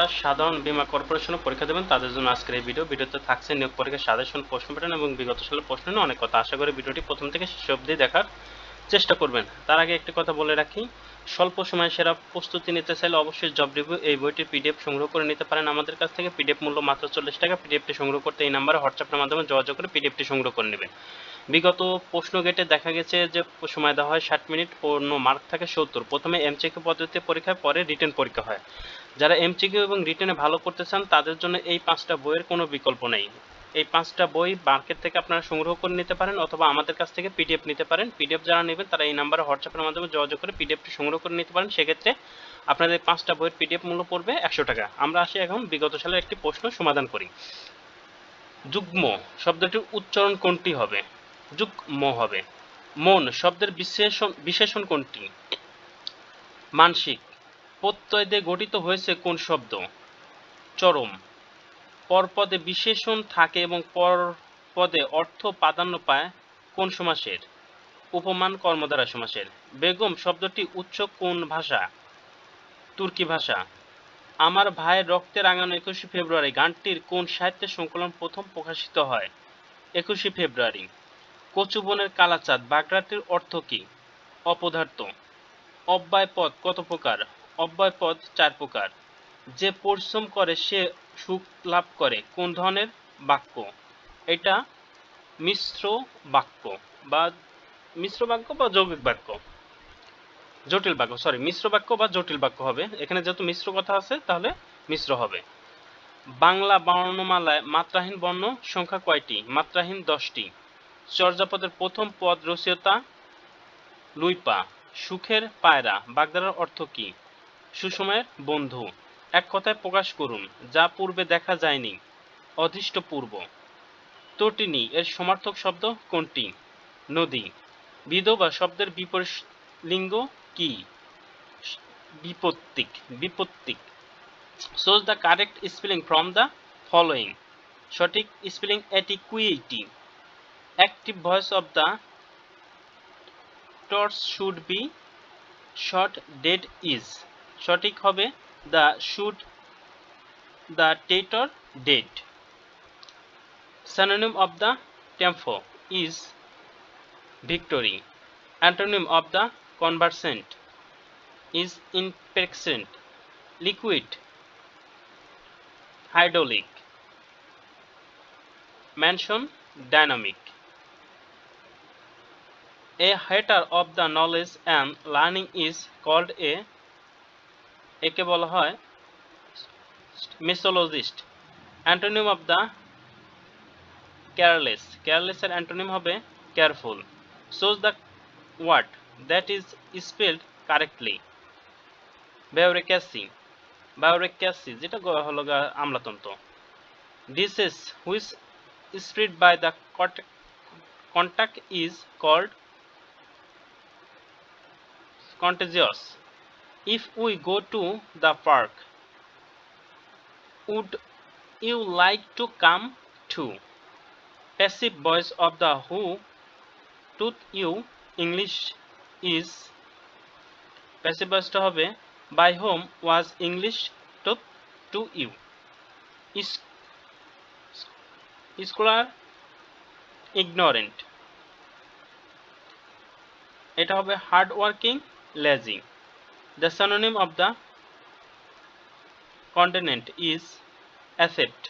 যারা সাধারণ বীমা কর্পোরেশনে পরীক্ষা দেবেন, তাদের জন্য আজকের এই ভিডিও। ভিডিওতে থাকছে নিয়োগ পরীক্ষার সাজেশন, প্রশ্ন প্যাটার্ন এবং বিগত সালের প্রশ্ন নিয়ে অনেক কথা। আশা করি ভিডিওটি প্রথম থেকে শেষ অবধি দেখার চেষ্টা করবেন। তার আগে একটি কথা বলে রাখি, স্বল্প সময় সেরা প্রস্তুতি নিতে চাইলে অবশ্যই জব রিভিউ এই বইটির পিডিএফ সংগ্রহ করে নিতে পারেন। আমাদের কাছ থেকে পিডিএফ মূল্য মাত্র চল্লিশ টাকা। পিডিএফটি সংগ্রহ করতে এই নাম্বারে হোয়াটসঅ্যাপের মাধ্যমে যোগাযোগ করে পিডিএফটি সংগ্রহ করে নেবেন। বিগত প্রশ্ন গেটে দেখা গেছে যে সময় দেওয়া হয় ষাট মিনিট, পূর্ণ মার্ক থাকে সত্তর। প্রথমে এমচিকিউ পদ্ধতিতে পরীক্ষায় পরে রিটেন পরীক্ষা হয়। যারা এমচিকিউ এবং রিটেনে ভালো করতে চান, তাদের জন্য এই পাঁচটা বইয়ের কোনো বিকল্প নেই। এই পাঁচটা বই মার্কেট থেকে আপনারা সংগ্রহ করে নিতে পারেন অথবা আমাদের কাছ থেকে পিডিএফ নিতে পারেন। পিডিএফ যারা নেবেন, তারা এই নাম্বারে হোয়াটসঅ্যাপের মাধ্যমে যোগাযোগ করে পিডিএফটি সংগ্রহ করে নিতে পারেন। সেক্ষেত্রে আপনাদের পাঁচটা বইয়ের পিডিএফ মূল্য পড়বে একশো টাকা। আমরা আসি এখন বিগত সালের একটি প্রশ্ন সমাধান করি। যুগ্ম শব্দটির উচ্চারণ কোনটি হবে? যুগ্ম হবে। মন শব্দের বিশেষণ বিশেষণ কোনটি? মানসিক। প্রত্যয় দিয়ে গঠিত হয়েছে কোন শব্দ? চরম। পরপদে বিশেষণ থাকে এবং পরপদে অর্থ প্রাধান্য পায় কোন সমাসের? উপমান কর্মধারা সমাসের। বেগম, শব্দটি উচ্চ কোন ভাষা? তুর্কি ভাষা। আমার ভাইয়ের রক্তের রাঙানো একুশে ফেব্রুয়ারি গানটির কোন সাহিত্যের সংকলন প্রথম প্রকাশিত হয়? একুশে ফেব্রুয়ারি। কচুবনের কালাচাঁদ বাগড়াটির অর্থ কি? অপদার্থ। অব্যয় পদ কত প্রকার? অব্যয় পদ চার প্রকার। যে পরিশ্রম করে, সে সুখ লাভ করে। কোন ধরনের? বাক্য। এটা মিশ্র বাক্য বা মিশ্র বাক্য বা যৌগিক বাক্য? জটিল বাক্য সরি মিশ্র বাক্য বা জটিল বাক্য হবে। এখানে যেহেতু মিশ্র কথা আছে, তাহলে মিশ্র হবে। বাংলা বর্ণমালায় মাত্রাহীন বর্ণ সংখ্যা কয়টি? মাত্রাহীন দশটি। চর্যাপদের প্রথম পদ রচয়িতা লুইপা সুখের পায়রা, বাগদারার অর্থ কি? সুসময়ের বন্ধু। এক কথায় প্রকাশ করুন, যা পূর্বে দেখা যায়নি অধিষ্ঠ পূর্ব। তটিনী এর সমার্থক শব্দ কোনটি? নদী। বিধবা শব্দের বিপরীত লিঙ্গ কি? বিপত্তিক বিপত্তিক। Choose the correct spelling from the following সঠিক spelling etiquette active voice of the traitor should be shot dead is সঠিক হবে the should the traitor dead synonym of the tempo is victory antonym of the conversant is imperfect liquid hydraulic mansion dynamic a hater of the knowledge and learning is called a, একে বলা হয় misologist antonym of the careless কেয়ারলেসের antonym হবে careful choose the word that is spelled correctly bureaucracy bureaucracy যেটা হলো আমলাতন্ত্র। Disease which spread by the contact is called contagious if we go to the park would you like to come too passive voice of the who taught you english is passive voice টা হবে by whom was english taught to you is scholar ignorant এটা হবে hard working lazy. The synonym of the continent is asset